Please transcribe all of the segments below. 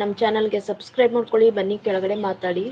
ನಮ್ಮ ಚಾನಲ್ಗೆ ಸಬ್ಸ್ಕ್ರೈಬ್ ಮಾಡ್ಕೊಳ್ಳಿ ಬನ್ನಿ ಕೆಳಗಡೆ ಮಾತಾಡಿ.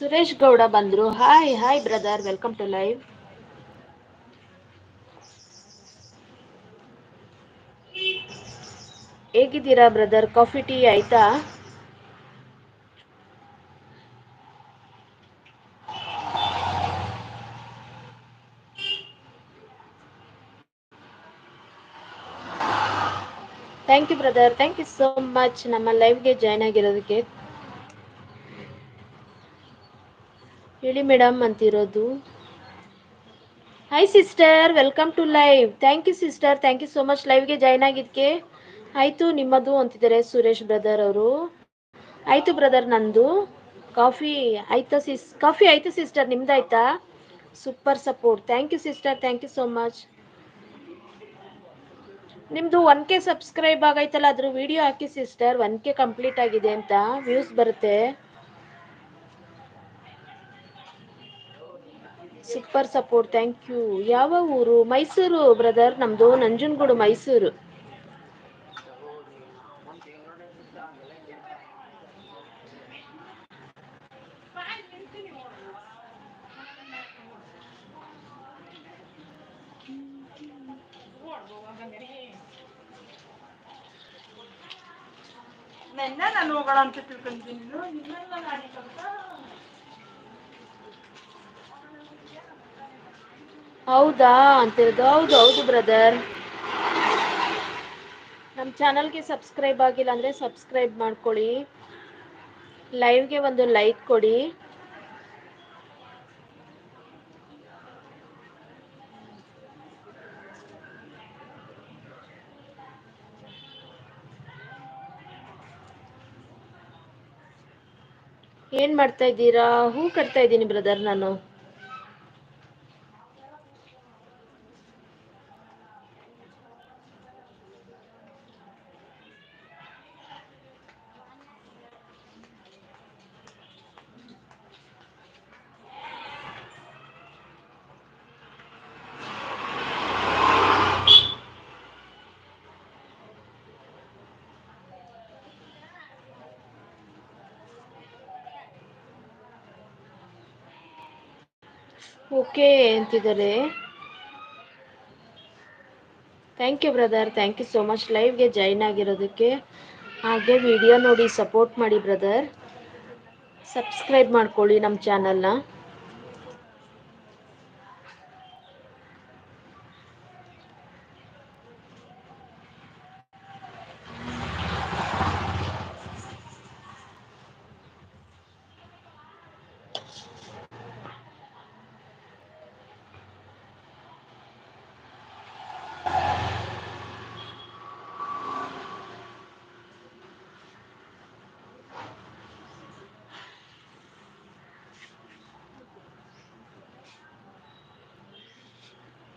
ಸುರೇಶ್ ಗೌಡ ಬಂದ್ರು. Hi hi brother welcome to live ಹೇಗಿದ್ದೀರಾ ಬ್ರದರ್ ಕಾಫಿ ಟೀ ಆಯ್ತಾ? Thank you brother thank you so much ನಮ್ಮ ಲೈವ್ಗೆ ಜಾಯ್ನ್ ಆಗಿರೋದಕ್ಕೆ ಹೇಳಿ madam ಅಂತಿರೋದು. Hi sister welcome to live thank you sister thank you so much ಲೈವ್ಗೆ join ಆಗಿದ್ದಕ್ಕೆ ಆಯಿತು, ನಿಮ್ಮದು ಅಂತಿದ್ದಾರೆ ಸುರೇಶ್ ಬ್ರದರ್ ಅವರು. ಆಯಿತು ಬ್ರದರ್ ನಂದು. ಕಾಫಿ ಆಯ್ತಾ ಸಿಸ್ ಕಾಫಿ ಆಯಿತು sister ನಿಮ್ದಾಯ್ತಾ super support thank you sister thank you so much ನಿಮ್ದು ಒನ್ ಕೆ ಸಬ್ಸ್ಕ್ರೈಬ್ ಆಗೈತಲ್ಲ, ಅದ್ರ ವಿಡಿಯೋ ಹಾಕಿ ಸಿಸ್ಟರ್ ಒನ್ ಕೆ ಕಂಪ್ಲೀಟ್ ಆಗಿದೆ ಅಂತ ವ್ಯೂಸ್ ಬರುತ್ತೆ. ಸೂಪರ್ ಸಪೋರ್ಟ್ ಥ್ಯಾಂಕ್ ಯು ಯಾವ ಊರು? ಮೈಸೂರು ಬ್ರದರ್ ನಮ್ದು ನಂಜನಗೂಡು, ಮೈಸೂರು. ನೆನ್ನೆ ನಾನು ಹೋಗೋಣ ಅಂತ ತಿಳ್ಕೊಂತೀನಿ ನೀನು ಅಂತ ಹೇಳಿದ್ರು. ಹೌದಾ, ಹೌದು ಹೌದು ಬ್ರದರ್ ನಮ್ಮ ಚಾನಲ್ಗೆ ಸಬ್ಸ್ಕ್ರೈಬ್ ಆಗಿಲ್ಲ ಅಂದರೆ ಸಬ್ಸ್ಕ್ರೈಬ್ ಮಾಡ್ಕೊಳ್ಳಿ. ಲೈವ್ಗೆ ಒಂದು ಲೈಕ್ ಕೊಡಿ. ಏನ್ ಮಾಡ್ತಾ ಇದ್ದೀರಾ? ಹೂ ಕಟ್ತಾ ಇದ್ದೀನಿ ಬ್ರದರ್ ನಾನು. ಓಕೆ ಅಂತಿದ್ದಾರೆ. Thank you brother thank you so much ಲೈವ್ಗೆ join ಆಗಿರೋದಕ್ಕೆ. ಹಾಗೆ ವಿಡಿಯೋ ನೋಡಿ ಸಪೋರ್ಟ್ ಮಾಡಿ ಬ್ರದರ್ ಸಬ್ಸ್ಕ್ರೈಬ್ ಮಾಡ್ಕೊಳ್ಳಿ ನಮ್ಮ ಚಾನಲ್ನ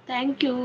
ಥ್ಯಾಂಕ್ ಯು